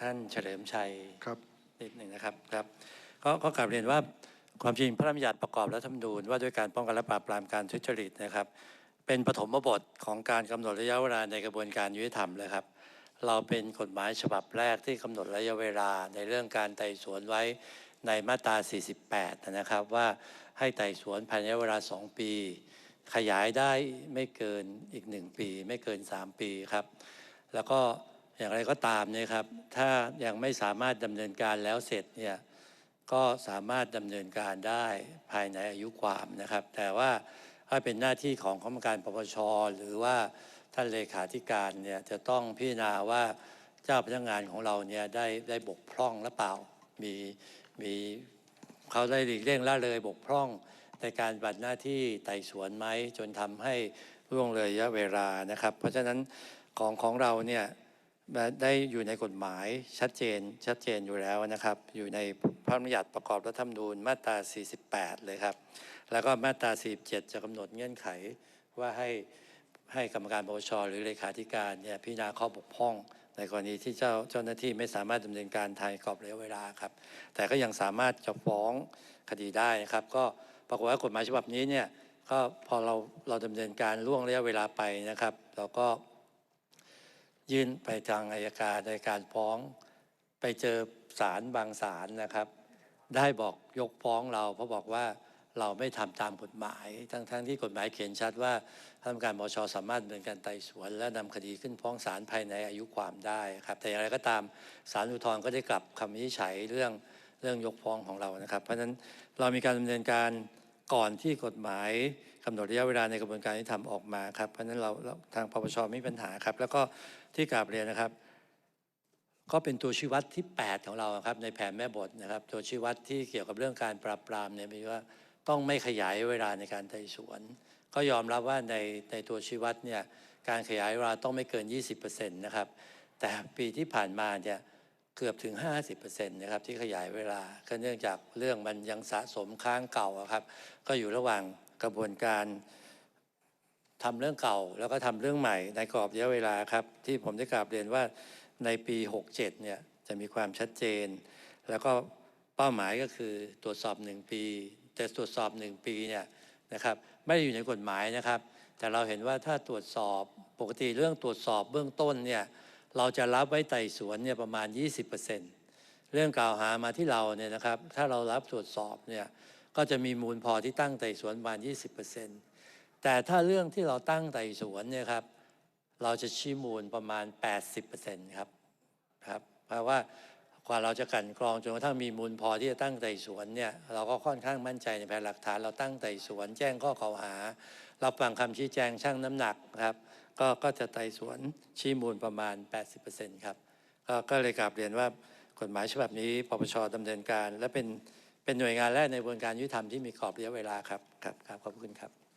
ท่านเฉลิมชัยครับนิดหนึ่งนะครับครับก็ก็กลับเรียนว่าความจริงพระราชบัญญัติประกอบรัฐธรรมนูญว่าด้วยการป้องกันและปราบปรามการทุจริตนะครับ เป็นปฐมบทของการกำหนดระยะเวลาในกระบวนการยุติธรรมเลยครับ เราเป็นกฎหมายฉบับแรกที่กำหนดระยะเวลาในเรื่องการไต่สวนไว้ในมาตรา 48 นะครับว่าให้ไต่สวนภายในระยะเวลา 2 ปี ขยายได้ไม่เกินอีก 1 ปี ไม่เกิน 3 ปีครับ แล้วก็ อย่างไรก็ตามเนี่ยครับ ถ้ายังไม่สามารถดำเนินการแล้วเสร็จเนี่ยก็สามารถดำเนินการได้ภายในอายุความนะครับ แต่ว่าถ้าเป็นหน้าที่ของคณะกรรมการปปชหรือว่าท่านเลขาธิการเนี่ยจะต้องพิจารณาว่าเจ้าพนักงานของเราเนี่ยได้ได้บกพร่องหรือเปล่า มีมีเขาได้หลีกเลี่ยงละเลยบกพร่องในการปฏิบัติหน้าที่ไต่สวนไหมจนทำให้ล่วงเลยระยะเวลานะครับ เพราะฉะนั้นของของเราเนี่ย ได้อยู่ในกฎหมายชัดเจนชัดเจนอยู่แล้วนะครับ อยู่ในพระราชบัญญัติประกอบรัฐธรรมนูญมาตรา 48 เลยครับ แล้วก็มาตรา 47 จะกำหนดเงื่อนไขว่าให้ให้กรรมการปปชหรือเลขาธิการเนี่ยพิจารณาข้อบกพร่อง ในกรณีที่เจ้าเจ้าหน้าที่ไม่สามารถดำเนินการภายกรอบระยะเวลาครับ แต่ก็ยังสามารถจะฟ้องคดีได้นะครับ ก็ปรากฏว่ากฎหมายฉบับนี้เนี่ยก็พอเราเราดำเนินการล่วงระยะเวลาไปนะครับ เราก็ ยื่นไปทางอายการในการฟ้อง ไปเจอศาลบางศาลนะครับ ได้บอกยกฟ้องเราเพราะบอกว่าเราไม่ทำตามกฎหมาย ทั้งๆทที่กฎหมายเขียนชัดว่าทำการบชสามารถดำเนินการไต่สวน และนำคดีขึ้นฟ้องศาลภายในอายุความได้ครับ แต่อย่างไรก็ตามศาลอุทธรณ์ก็ได้กลับคำวินิจฉัยเรื่องเรื่องยกฟ้องของเรานะครับ เพราะฉะนั้นเรามีการดำเนินการ ก่อนที่กฎหมายกำหนดระยะเวลาในกระบวนการที่ทำออกมาครับเพราะฉะนั้นเราเราทางปปชไม่มีปัญหาครับ แล้วก็ที่กราบเรียนนะครับ ก็เป็นตัวชี้วัดที่ 8 ของเราครับในแผนแม่บทนะครับ ตัวชี้วัดที่เกี่ยวกับเรื่องการปราบปรามเนี่ยมีว่าต้องไม่ขยายเวลาในการไต่สวน ก็ยอมรับว่าในในตัวชี้วัดเนี่ยการขยายเวลาต้องไม่เกิน 20%นะครับแต่ปีที่ผ่านมาเนี่ย เกือบถึง 50%นะครับที่ขยายเวลาก็เนื่องจากเรื่องมันยังสะสมค้างเก่าครับ ก็อยู่ระหว่างกระบวนการทำเรื่องเก่า แล้วก็ทำเรื่องใหม่ในกรอบระยะเวลาครับ ที่ผมได้กราบเรียนว่าในปี 67 เนี่ยจะมีความชัดเจน แล้วก็เป้าหมายก็คือตรวจสอบ 1 ปี แต่ตรวจสอบ 1 ปีเนี่ยนะครับไม่ได้อยู่ในกฎหมายนะครับ แต่เราเห็นว่าถ้าตรวจสอบปกติเรื่องตรวจสอบเบื้องต้นเนี่ย เราจะรับไว้ไต่สวนเนี่ยประมาณ 20%เรื่องกล่าวหามาที่เราเนี่ยนะครับ ถ้าเรารับตรวจสอบเนี่ยก็จะมีมูลพอที่ตั้งไต่สวนประมาณ 20%แต่ถ้าเรื่องที่เราตั้งไต่สวนเนี่ยครับเราจะชี้มูลประมาณ 80%ครับครับเพราะว่ากว่าเราจะกันกรองจนกระทั่งมีมูลพอที่จะตั้งไต่สวนเนี่ยเราก็ค่อนข้างมั่นใจในแผนหลักฐานเราตั้งไต่สวน แจ้งข้อกล่าวหา เราฟังคำชี้แจงชั่งน้ำหนักครับ ก็ก็จะไต่สวนชี้มูลประมาณ 80%ครับก็ก็เลยกราบเรียนว่ากฎหมายฉบับนี้ปปชดำเนินการ และเป็นเป็นหน่วยงานแรกในกระบวนการยุติธรรมที่มีกรอบระยะเวลาครับครับครับขอบคุณครับ